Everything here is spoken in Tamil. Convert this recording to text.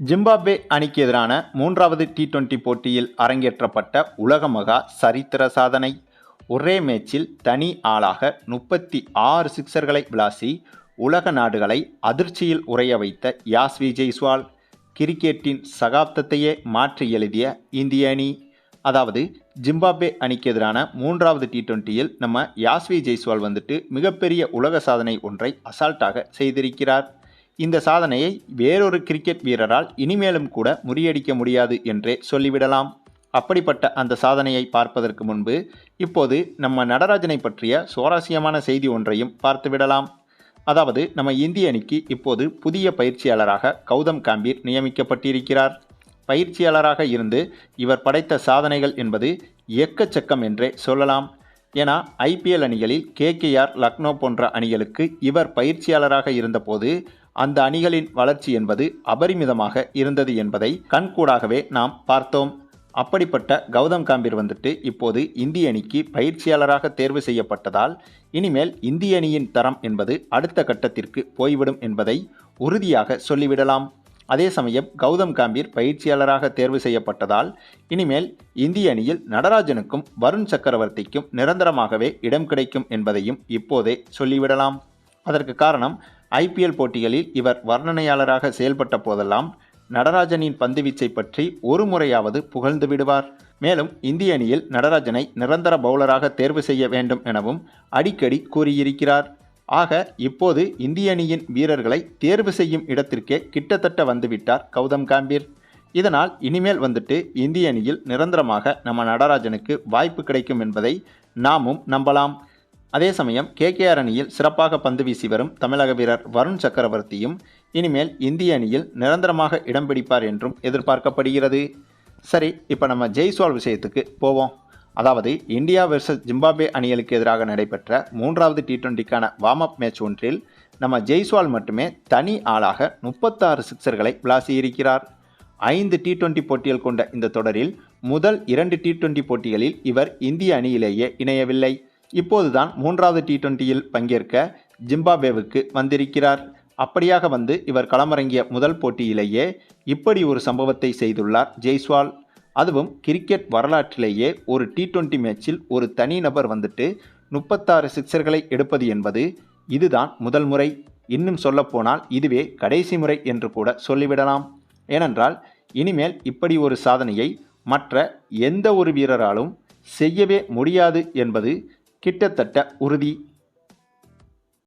ஜிம்பாப்வே அணிக்கு எதிரான மூன்றாவது டி டுவெண்டி போட்டியில் அரங்கேற்றப்பட்ட உலக மகா சரித்திர சாதனை. ஒரே மேட்சில் தனி ஆளாக முப்பத்தி ஆறு சிக்சர்களை விளாசி உலக நாடுகளை அதிர்ச்சியில் உறைய வைத்த யாஸ்வி ஜெய்ஸ்வால் கிரிக்கெட்டின் சகாப்தத்தையே மாற்றி எழுதிய இந்திய அணி. அதாவது ஜிம்பாப்வே அணிக்கு எதிரான மூன்றாவது டி டுவெண்ட்டியில் நம்ம யாஸ்வி ஜெய்ஸ்வால் வந்துட்டு மிகப்பெரிய உலக சாதனை ஒன்றை அசால்ட்டாக செய்திருக்கிறார். இந்த சாதனையை வேறொரு கிரிக்கெட் வீரரால் இனிமேலும் கூட முறியடிக்க முடியாது என்றே சொல்லிவிடலாம். அப்படிப்பட்ட அந்த சாதனையை பார்ப்பதற்கு முன்பு இப்போது நம்ம நடராஜனை பற்றிய சுவாரஸ்யமான செய்தி ஒன்றையும் பார்த்துவிடலாம் அதாவது நம்ம இந்திய அணிக்கு இப்போது புதிய பயிற்சியாளராக கௌதம் காம்பீர் நியமிக்கப்பட்டிருக்கிறார். பயிற்சியாளராக இருந்து இவர் படைத்த சாதனைகள் என்பது எக்கச்சக்கம் என்றே சொல்லலாம். ஏன்னா ஐபிஎல் அணிகளில் கேகேஆர் லக்னோ போன்ற அணிகளுக்கு இவர் பயிற்சியாளராக இருந்தபோது அந்த அணிகளின் வளர்ச்சி என்பது அபரிமிதமாக இருந்தது என்பதை கண்கூடாகவே நாம் பார்த்தோம். அப்படிப்பட்ட கௌதம் காம்பீர் வந்துட்டு இப்போது இந்திய அணிக்கு பயிற்சியாளராக தேர்வு செய்யப்பட்டதால் இனிமேல் இந்திய அணியின் தரம் என்பது அடுத்த கட்டத்திற்கு போய்விடும் என்பதை உறுதியாக சொல்லிவிடலாம். அதே சமயம் கௌதம் காம்பீர் பயிற்சியாளராக தேர்வு செய்யப்பட்டதால் இனிமேல் இந்திய அணியில் நடராஜனுக்கும் வருண் சக்கரவர்த்திக்கும் நிரந்தரமாகவே இடம் கிடைக்கும் என்பதையும் இப்போதே சொல்லிவிடலாம். அதற்கு காரணம் ஐபிஎல் போட்டிகளில் இவர் வர்ணனையாளராக செயல்பட்ட போதெல்லாம் நடராஜனின் பந்துவீச்சை பற்றி ஒரு முறையாவது புகழ்ந்து விடுவார். மேலும் இந்திய அணியில் நடராஜனை நிரந்தர பவுலராக தேர்வு செய்ய வேண்டும் எனவும் அடிக்கடி கூறியிருக்கிறார். ஆக இப்போது இந்திய அணியின் வீரர்களை தேர்வு செய்யும் இடத்திற்கே கிட்டத்தட்ட வந்துவிட்டார் கௌதம் காம்பீர். இதனால் இனிமேல் வந்துட்டு இந்திய அணியில் நிரந்தரமாக நம்ம நடராஜனுக்கு வாய்ப்பு கிடைக்கும் என்பதை நாமும் நம்பலாம். அதே சமயம் கேகேஆர் அணியில் சிறப்பாக பந்து வீசி வரும் தமிழக வீரர் வருண் சக்கரவர்த்தியும் இனிமேல் இந்திய அணியில் நிரந்தரமாக இடம் பிடிப்பார் என்றும் எதிர்பார்க்கப்படுகிறது. சரி இப்போ நம்ம ஜெய்ஸ்வால் விஷயத்துக்கு போவோம். அதாவது இந்தியா வெர்சஸ் ஜிம்பாப்வே அணிகளுக்கு எதிராக நடைபெற்ற மூன்றாவது டி டுவெண்ட்டிக்கான வார்ம் அப் மேட்ச் ஒன்றில் நம்ம ஜெய்ஸ்வால் மட்டுமே தனி ஆளாக முப்பத்தாறு சிக்சர்களை விளாசியிருக்கிறார். ஐந்து டி டுவெண்ட்டி போட்டிகள் கொண்ட இந்த தொடரில் முதல் இரண்டு டி டுவெண்ட்டி போட்டிகளில் இவர் இந்திய அணியிலேயே இணையவில்லை. இப்போதுதான் மூன்றாவது டி டுவெண்ட்டியில் பங்கேற்க ஜிம்பாப்வேவுக்கு வந்திருக்கிறார். அப்படியாக வந்து இவர் களமிறங்கிய முதல் போட்டியிலேயே இப்படி ஒரு சம்பவத்தை செய்துள்ளார் ஜெய்ஸ்வால். அதுவும் கிரிக்கெட் வரலாற்றிலேயே ஒரு டி டுவெண்ட்டி மேட்சில் ஒரு தனிநபர் வந்துட்டு முப்பத்தாறு சிக்சர்களை எடுப்பது என்பது இதுதான் முதல் முறை. இன்னும் சொல்லப்போனால் இதுவே கடைசி முறை என்று கூட சொல்லிவிடலாம். ஏனென்றால் இனிமேல் இப்படி ஒரு சாதனையை மற்ற எந்த ஒரு வீரராலும் செய்யவே முடியாது என்பது கிட்டத்தட்ட உறுதி.